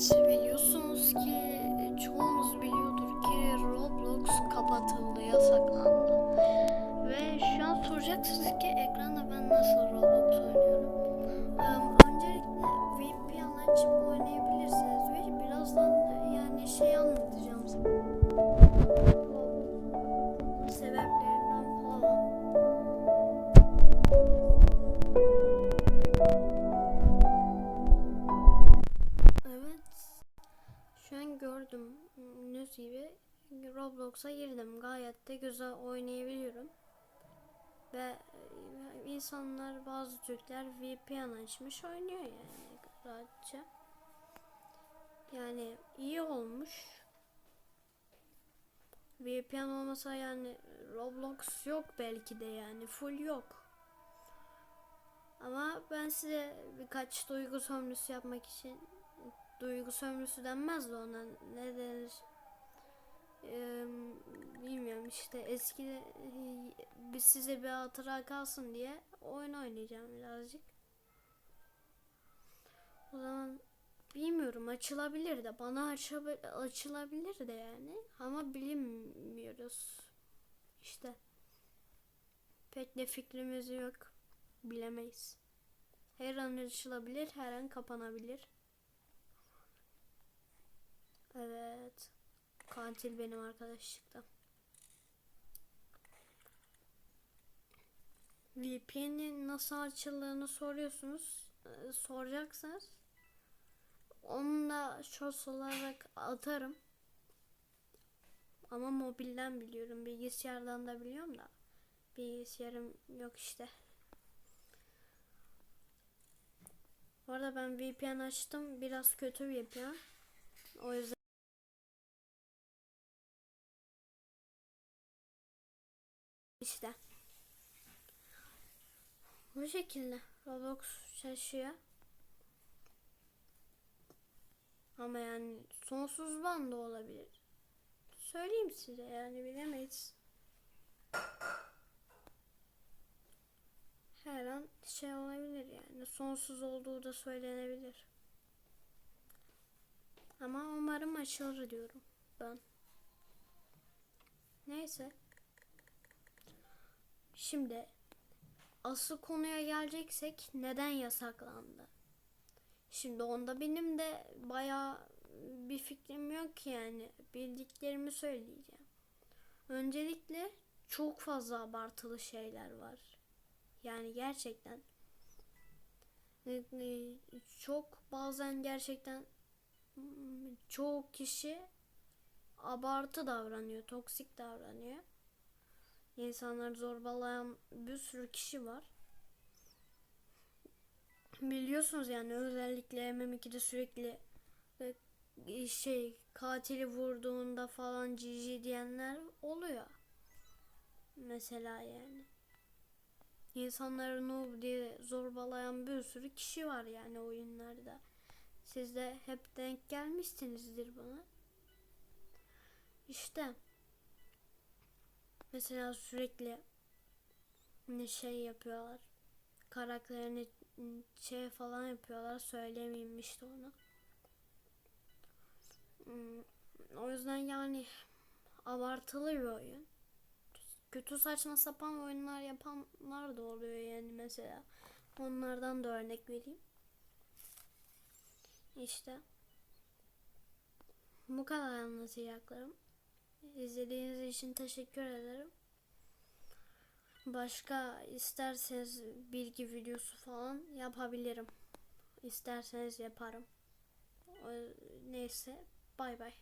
Evet, biliyorsunuz ki çoğumuz biliyordur ki Roblox kapatıldı, yasaklandı. Ve şu an soracaksınız ki ekranda ben nasıl Roblox oynuyorum. Ee, öncelikle VPN açıp oynayabilirsiniz ve birazdan da yani şey anlatacağım Gördüm. News gibi Roblox'a girdim. Gayet de güzel oynayabiliyorum. Ve e, insanlar bazı Türkler VPN açmış oynuyor yani rahatça. Yani iyi olmuş. VPN olmasa yani Roblox yok belki de yani full yok. Ama ben size birkaç duygu sömürüsü yapmak için duygu sömürüsü denmez de ona ne denir Eee, bilmiyorum işte eski biz size bir hatıra kalsın diye oyun oynayacağım birazcık. O zaman bilmiyorum açılabilir de bana açabi- açılabilir de yani ama bilmiyoruz işte pek de fikrimiz yok bilemeyiz. Her an açılabilir her an kapanabilir. Evet. Katil benim arkadaşlıkta. VPN'in nasıl açıldığını soruyorsunuz. Ee, soracaksınız. Onu da shorts olarak atarım. Ama mobilden biliyorum. Bilgisayardan da biliyorum da. Bilgisayarım yok işte. Bu arada ben VPN açtım. Biraz kötü VPN. O yüzden işte. Bu şekilde Roblox çalışıyor. Ama yani sonsuz banda olabilir. Söyleyeyim size yani bilemeyiz. Her an şey olabilir yani sonsuz olduğu da söylenebilir. Ama umarım açılır diyorum ben. Neyse. Şimdi asıl konuya geleceksek neden yasaklandı? Şimdi onda benim de bayağı bir fikrim yok ki yani bildiklerimi söyleyeceğim. Öncelikle çok fazla abartılı şeyler var. Yani gerçekten e, e, çok bazen gerçekten çoğu kişi abartı davranıyor, toksik davranıyor. İnsanları zorbalayan bir sürü kişi var. Biliyorsunuz yani özellikle MM2'de sürekli e, şey katili vurduğunda falan cici diyenler oluyor. Mesela yani. İnsanları noob diye zorbalayan bir sürü kişi var yani oyunlarda. Siz de hep denk gelmişsinizdir buna. İşte. Mesela sürekli ne şey yapıyorlar. Karakterini şey falan yapıyorlar. Söylemeyeyim işte onu. Hmm, O yüzden yani abartılı bir oyun. Kötü saçma sapan oyunlar yapanlar da oluyor yani mesela. Onlardan da örnek vereyim. İşte. Bu kadar anlatacaklarım. İzlediğiniz için teşekkür ederim. Başka isterseniz bilgi videosu falan yapabilirim. İsterseniz yaparım. Neyse bay bay.